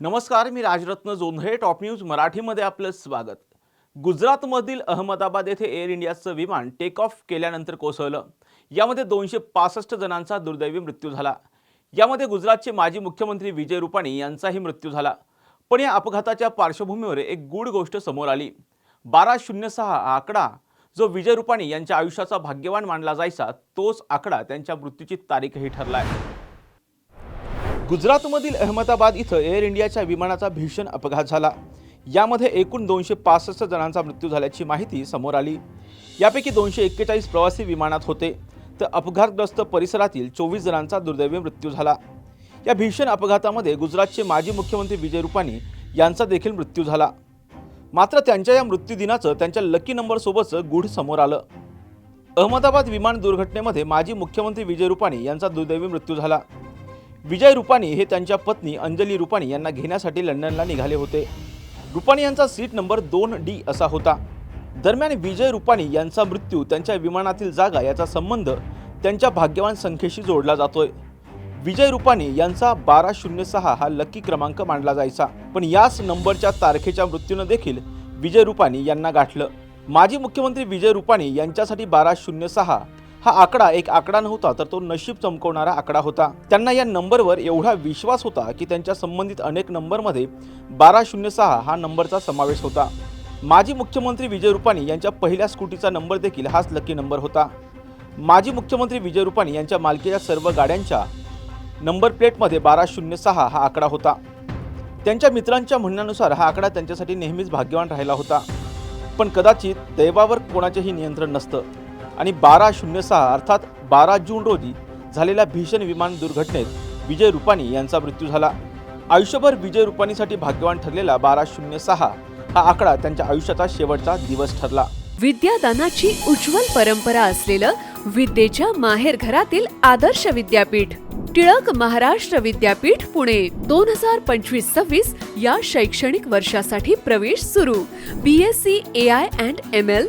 नमस्कार मी Rajratna Jondhale top news मराठीमध्ये आपलं स्वागत. गुजरातमधील अहमदाबाद येथे एअर इंडियाचं विमान टेक ऑफ केल्यानंतर कोसळलं. यामध्ये दोनशे पासष्ट जणांचा दुर्दैवी मृत्यू झाला. यामध्ये गुजरातचे माजी मुख्यमंत्री विजय रुपाणी यांचाही मृत्यू झाला. पण या अपघाताच्या पार्श्वभूमीवर एक गूढ गोष्ट समोर आली. बारा शून्य सहा हा आकडा जो विजय रुपाणी यांच्या आयुष्याचा भाग्यवान मानला जायचा तोच आकडा त्यांच्या मृत्यूची तारीखही ठरला आहे गुजरातमधील अहमदाबाद इथं एअर इंडियाच्या विमानाचा भीषण अपघात झाला. यामध्ये एकूण दोनशे पासष्ट जणांचा मृत्यू झाल्याची माहिती समोर आली. यापैकी दोनशे एक्केचाळीस प्रवासी विमानात होते. तर अपघातग्रस्त परिसरातील चोवीस जणांचा दुर्दैवी मृत्यू झाला. या भीषण अपघातामध्ये गुजरातचे माजी मुख्यमंत्री विजय रुपाणी यांचा देखील मृत्यू झाला. मात्र त्यांच्या या मृत्यूदिनाचं त्यांच्या लकी नंबरसोबतचं गूढ समोर आलं. अहमदाबाद विमान दुर्घटनेमध्ये माजी मुख्यमंत्री विजय रुपाणी यांचा दुर्दैवी मृत्यू झाला. विजय रुपाणी हे त्यांच्या पत्नी अंजली रुपाणी यांना घेण्यासाठी लंडनला निघाले होते. रुपाणी यांचा सीट नंबर दोन डी असा होता. दरम्यान विजय रुपाणी यांचा मृत्यू त्यांच्या विमानातील जागा याचा संबंध त्यांच्या भाग्यवान संख्येशी जोडला जातोय. विजय रुपाणी यांचा बारा शून्य सहा हा लकी क्रमांक मानला जायचा. पण याच नंबरच्या तारखेच्या मृत्यूनं देखील विजय रुपाणी यांना गाठलं. माजी मुख्यमंत्री विजय रुपाणी यांच्यासाठी बारा शून्य सहा हा आकडा एक आकडा नव्हता तर तो नशीब चमकवणारा आकडा होता. त्यांना या नंबरवर एवढा विश्वास होता की त्यांच्या संबंधित अनेक नंबरमध्ये बारा शून्य सहा हा नंबरचा समावेश होता. माजी मुख्यमंत्री विजय रुपाणी यांच्या पहिल्या स्कूटीचा नंबर देखील हाच लकी नंबर होता. माजी मुख्यमंत्री विजय रुपाणी यांच्या मालकीच्या सर्व गाड्यांच्या नंबर प्लेटमध्ये बारा शून्य सहा हा आकडा होता. त्यांच्या मित्रांच्या म्हणण्यानुसार हा आकडा त्यांच्यासाठी नेहमीच भाग्यवान राहिला होता. पण कदाचित दैवावर कोणाचेही नियंत्रण नसतं. आणि बारा शून्य सहा अर्थात बारा जून रोजी झालेल्या भीषण विमान दुर्घटनेत विजय रुपाणी यांचा मृत्यू झाला. आयुष्यभर विजय रुपाणीसाठी भाग्यवान ठरलेला बारा शून्य सहा हा आकडा त्यांच्या आयुष्याचा शेवटचा दिवस ठरला. विद्यादानाची उज्ज्वल परंपरा असलेलं विद्येच्या माहेर घरातील आदर्श विद्यापीठ टिळक महाराष्ट्र विद्यापीठ पुणे दोन हजार पंचवीस सव्वीस या शैक्षणिक वर्षासाठी प्रवेश सुरू. B S C A I and M L